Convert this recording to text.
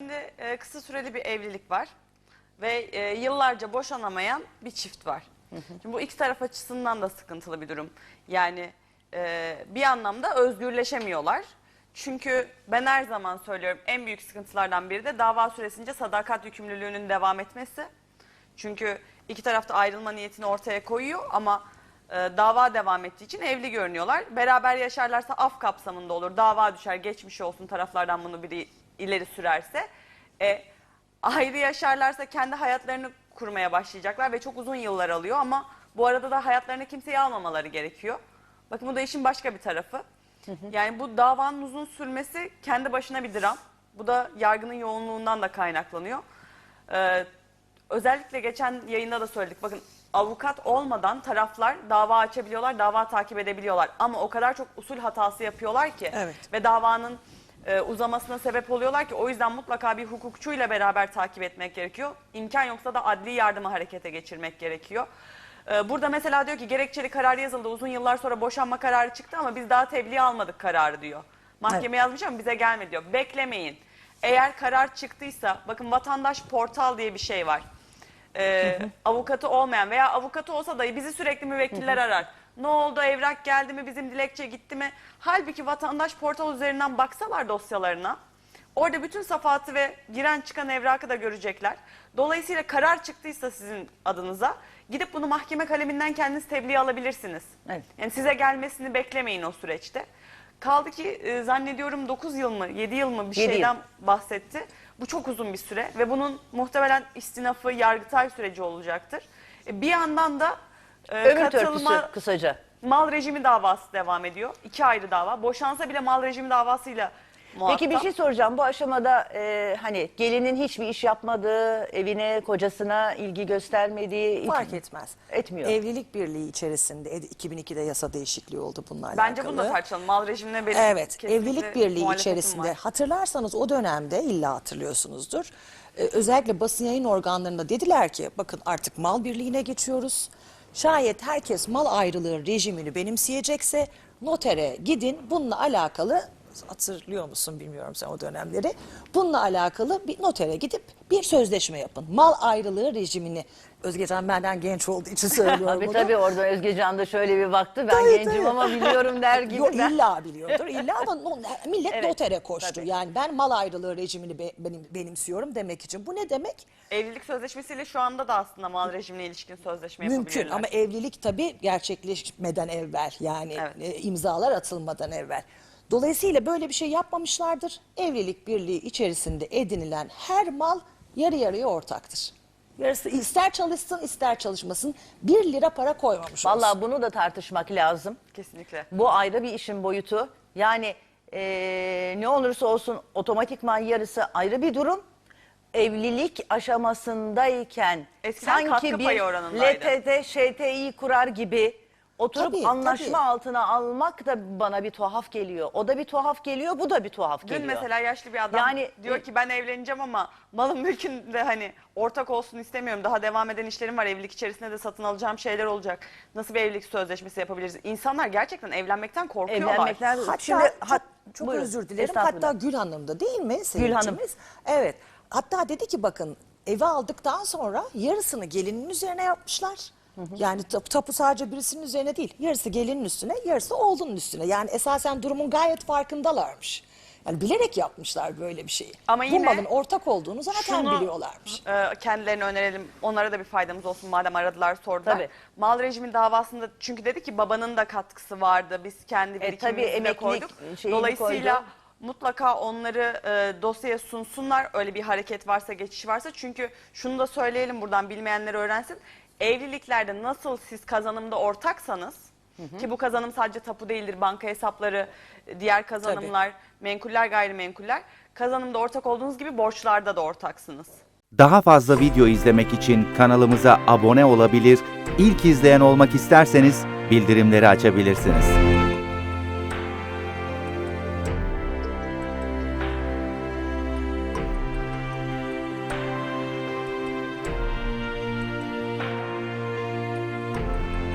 Şimdi e, kısa süreli bir evlilik var ve e, yıllarca boşanamayan bir çift var. Şimdi bu iki taraf açısından da sıkıntılı bir durum. Yani e, bir anlamda özgürleşemiyorlar. Çünkü ben her zaman söylüyorum en büyük sıkıntılardan biri de dava süresince sadakat yükümlülüğünün devam etmesi. Çünkü iki tarafta ayrılma niyetini ortaya koyuyor ama e, dava devam ettiği için evli görünüyorlar. Beraber yaşarlarsa af kapsamında olur. Dava düşer, geçmiş olsun taraflardan bunu biri ileri sürerse. E, ayrı yaşarlarsa kendi hayatlarını kurmaya başlayacaklar ve çok uzun yıllar alıyor ama bu arada da hayatlarına kimseyi almamaları gerekiyor. Bakın bu da işin başka bir tarafı. Yani bu davanın uzun sürmesi kendi başına bir dram. Bu da yargının yoğunluğundan da kaynaklanıyor. Ee, özellikle geçen yayında da söyledik. Bakın avukat olmadan taraflar dava açabiliyorlar, dava takip edebiliyorlar. Ama o kadar çok usul hatası yapıyorlar ki Evet. ve davanın e, uzamasına sebep oluyorlar ki o yüzden mutlaka bir hukukçuyla beraber takip etmek gerekiyor. İmkan yoksa da adli yardımı harekete geçirmek gerekiyor. Ee, Burada mesela diyor ki gerekçeli karar yazıldı uzun yıllar sonra boşanma kararı çıktı ama biz daha tebliğ almadık kararı diyor. Mahkeme yazmış ama bize gelmedi diyor. Beklemeyin. Eğer karar çıktıysa bakın vatandaş portal diye bir şey var. Ee, avukatı olmayan veya avukatı olsa da bizi sürekli müvekkiller arar. Ne oldu evrak geldi mi bizim dilekçe gitti mi? Halbuki vatandaş portal üzerinden baksalar dosyalarına Orada bütün safatı ve giren çıkan evrakı da görecekler. Dolayısıyla karar çıktıysa sizin adınıza gidip bunu mahkeme kaleminden kendiniz tebliğ alabilirsiniz. Evet. Yani size gelmesini beklemeyin o süreçte. Kaldı ki e, zannediyorum 9 yıl mı 7 yıl mı bir Yedi yıl. şeyden bahsetti. Bu çok uzun bir süre ve bunun muhtemelen istinafı, yargıtay süreci olacaktır. E, bir yandan da e, Ömür katılma, törpüsü kısaca. mal rejimi davası devam ediyor. İki ayrı dava. Boşansa bile mal rejimi davasıyla muhatap. Peki bir şey soracağım. Bu aşamada e, hani gelinin hiçbir iş yapmadığı, evine, kocasına ilgi göstermediği... Fark etmez. Etmiyor. Evlilik birliği içerisinde ed- 2002'de yasa değişikliği oldu bununla Bence alakalı. bunu da tartışalım. Mal rejimine benim Evet, kesinlikle evlilik birliği muhalefetim içerisinde var. hatırlarsanız o dönemde illa hatırlıyorsunuzdur. Ee, özellikle basın yayın organlarında dediler ki bakın artık mal birliğine geçiyoruz. Şayet herkes mal ayrılığı rejimini benimseyecekse notere gidin bununla alakalı hatırlıyor musun bilmiyorum sen o dönemleri. Bununla alakalı bir notere gidip bir sözleşme yapın. Mal ayrılığı rejimini Özgecan benden genç olduğu için söylüyorum Tabii bunu. tabii orada Özgecan da şöyle bir baktı. Ben Tabii, gencim tabii. ama biliyorum der gibi. Yok Ben- illa biliyordur. İlla ama millet Evet, notere koştu. tabii. Yani ben mal ayrılığı rejimini be- benim, benimsiyorum demek için. Bu ne demek? Evlilik sözleşmesiyle şu anda da aslında mal rejimine ilişkin sözleşme Mümkün ama evlilik tabii gerçekleşmeden evvel yani Evet. e, imzalar atılmadan evvel. Dolayısıyla böyle bir şey yapmamışlardır. Evlilik birliği içerisinde edinilen her mal yarı yarıya ortaktır. Yarısı ister çalışsın ister çalışmasın bir lira para koymamış olsun. Vallahi bunu da tartışmak lazım. Kesinlikle. Bu ayrı bir işin boyutu. Yani eee, ne olursa olsun otomatikman yarısı ayrı bir durum. Evlilik aşamasındayken Eskiden sanki bir payı oranındaydı. LTT, ŞTİ kurar gibi oturup Tabii, anlaşma tabii. altına almak da bana bir tuhaf geliyor. O da bir tuhaf geliyor, bu da bir tuhaf Dün geliyor. mesela yaşlı bir adam Yani- diyor ki ben evleneceğim ama malım mülkün de hani ortak olsun istemiyorum. Daha devam eden işlerim var. Evlilik içerisinde de satın alacağım şeyler olacak. Nasıl bir evlilik sözleşmesi yapabiliriz? İnsanlar gerçekten evlenmekten korkuyorlar. Evlenmekten Hatta şimdi çok, hat- çok buyurun, özür dilerim. estağfurullah. Hatta Gül Hanım da değil mi Gül Hanım. seyircimiz? Evet. Hatta dedi ki bakın evi aldıktan sonra yarısını gelinin üzerine yapmışlar. Yani tapu, tapu sadece birisinin üzerine değil. Yarısı gelinin üstüne, yarısı oğlunun üstüne. Yani esasen durumun gayet farkındalarmış. Yani bilerek yapmışlar böyle bir şeyi. Ama Bu yine malın ortak olduğunu zaten Şunu, biliyorlarmış. e, kendilerine önerelim. Onlara da bir faydamız olsun madem aradılar sordular. Tabii. Mal rejimin davasında çünkü dedi ki babanın da katkısı vardı. Biz kendi E, tabii koyduk. Dolayısıyla koydu. mutlaka onları e, dosyaya sunsunlar. Öyle bir hareket varsa, geçiş varsa. Çünkü şunu da söyleyelim buradan bilmeyenler öğrensin. Evliliklerde nasıl siz kazanımda ortaksanız ki bu kazanım sadece tapu değildir. Banka hesapları, diğer kazanımlar, menkuller, gayrimenkuller. Kazanımda ortak olduğunuz gibi borçlarda da ortaksınız. Daha fazla video izlemek için kanalımıza abone olabilir, ilk izleyen olmak isterseniz bildirimleri açabilirsiniz.